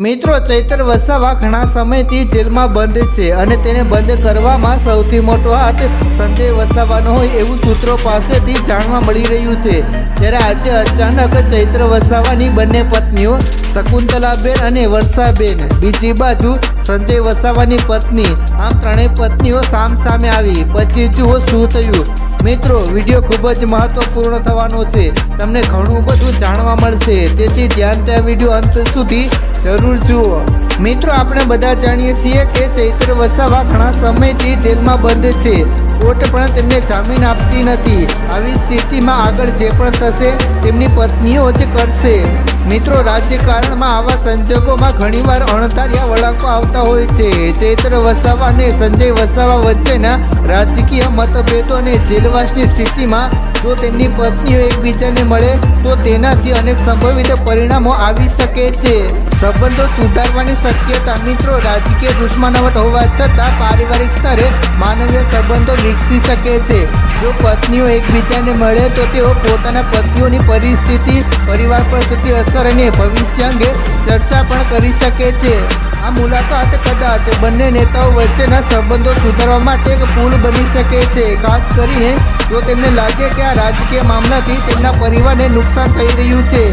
મિત્રો, ચૈત્ર વસાવા ઘણા સમયથી જેલમાં બંધ છે અને તેને બંધ કરવામાં સૌથી મોટો હાથ સંજય વસાવાનો હોય એવું સૂત્રો પાસેથી જાણવા મળી રહ્યું છે. ત્યારે આજે અચાનક ચૈત્ર વસાવાની બંને પત્નીઓ, શકુંતલાબેન અને વર્ષાબેન, બીજી બાજુ સંજય વસાવાની પત્ની, આમ ત્રણેય પત્નીઓ સામ સામે આવી. પછી જુઓ શું થયું. મિત્રો વીડિયો ખૂબ જ મહત્વપૂર્ણ થવાનો છે. તમને ઘણું બધું જાણવા મળશે. તેથી ધ્યાન ત્યાં વીડિયો અંત સુધી જરૂર જુઓ. મિત્રો, આપણે બધા જાણીએ છીએ કે ચૈત્ર વસાવા ઘણા સમયથી જેલમાં બંધ છે. કોર્ટ પણ તેમને જામીન આપતી નથી. આવી સ્થિતિમાં આગળ જે પણ થશે, તેમની પત્નીઓ જ કરશે. મિત્રો રાજકારણમાં આવા સંજોગોમાં ઘણીવાર અણધાર્યા વળાંકો આવતા હોય છે. ચૈત્ર વસાવા અને સંજય વસાવા વચ્ચેના રાજકીય મતભેદો અને જેલવાસની સ્થિતિમાં જો તેમની પત્નીઓ એકબીજાને મળે, તો તેનાથી અનેક સંભવિત પરિણામો આવી શકે છે. સંબંધો સુધારવાની શક્યતા મિત્રો, રાજકીય દુશ્મનાવટ હોવા છતાં પારિવારિક સ્તરે માનવીય સંબંધો વિકસી શકે છે. જો પત્નીઓ એકબીજાને મળે તો તેઓ પોતાના પત્નીઓની પરિસ્થિતિ, પરિવાર પર થતી અસર અને ભવિષ્ય અંગે ચર્ચા પણ કરી શકે છે. આ મુલાકાત કદાચ બંને નેતાઓ વચ્ચેના સંબંધો સુધારવા માટે એક પુલ બની શકે છે. ખાસ કરીને જો તેમને લાગે કે આ રાજકીય મામલાથી તેમના પરિવારને નુકસાન થઈ રહ્યું છે.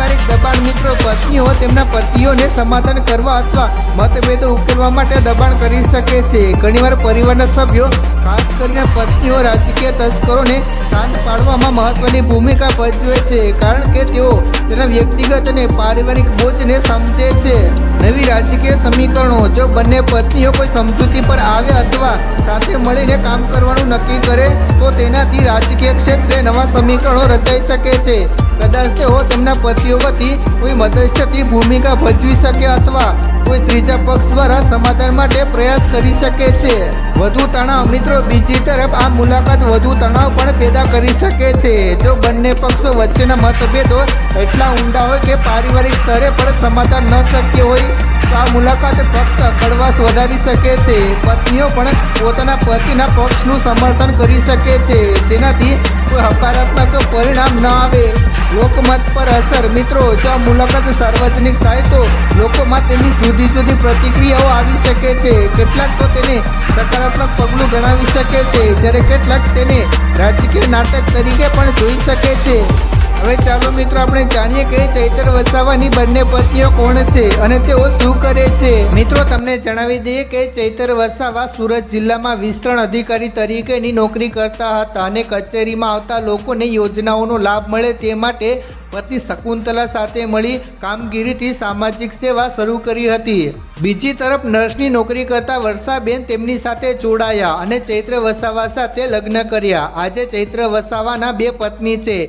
પારિવારિક દબાણ મિત્રો પત્નીઓ તેમના પતિઓને સમાધાન કરવા અથવા મતભેદો ઉકેલવા માટે દબાણ કરી શકે છે. ઘણીવાર પરિવારના સભ્યો, ખાસ કરીને પત્નીઓ, રાજકીય તસ્કરોને શાંત પાડવામાં મહત્વની ભૂમિકા ભજવે છે, કારણ કે તેઓ તેના વ્યક્તિગત અને પારિવારિક બોજને સમજે છે. નવી રાજકીય સમીકરણો, જો બંને પત્નીઓ કોઈ સમજૂતી પર આવે અથવા સાથે મળીને કામ કરવાનું નક્કી કરે, તો તેનાથી રાજકીય ક્ષેત્રે નવા સમીકરણો રચાઈ શકે છે. કદાચ તેઓ તેમના વતી કોઈ મધ્યસ્થી ભૂમિકા ભજવી શકે અથવા કોઈ ત્રીજા પક્ષ દ્વારા સમાધાન માટે પ્રયાસ કરી શકે છે. વધુ તણાવ, મિત્રો, બીજી તરફ આ મુલાકાત વધુ તણાવ પણ પેદા કરી શકે છે. જો બંને પક્ષો વચ્ચેના મતભેદો એટલા ઊંડા હોય કે પારિવારિક સ્તરે પણ સમાધાન ન શક્ય હોય, તો આ મુલાકાત ફક્ત કડવાશ વધારી શકે છે. પત્નીઓ પણ પોતાના પતિના પક્ષનું સમર્થન કરી શકે છે, જેનાથી કોઈ હકારાત્મક પરિણામ ન આવે. લોકમત પર અસર. મિત્રો, જો મુલાકાત સાર્વજનિક થાય તો લોકોમાં તેની જુદી જુદી પ્રતિક્રિયાઓ આવી શકે છે. કેટલાક તો તેને સકારાત્મક પગલું ગણાવી શકે છે. જ્યારે કેટલાક તેને રાજકીય નાટક તરીકે પણ જોઈ શકે છે. હવે ચાલો મિત્રો આપણે જાણીએ કે ચૈતર વસાવાની બંને પત્નીઓ કોણ છે અને તેઓ શું કરે છે? મિત્રો, તમને જણાવી દઈએ કે ચૈતર વસાવા સુરત જિલ્લામાં વિસ્તરણ અધિકારી તરીકેની નોકરી કરતા હતા અને કચેરીમાં આવતા લોકોને યોજનાઓનો લાભ મળે તે માટે પતિ શકુંતલા સાથે મળી કામગીરીથી સામાજિક સેવા શરૂ કરી હતી. બીજી તરફ, નર્સની નોકરી કરતા વર્ષાબેન તેમની સાથે જોડાયા અને ચૈત્ર વસાવા સાથે લગ્ન કર્યા. આજે ચૈત્ર વસાવાના બે પત્ની છે.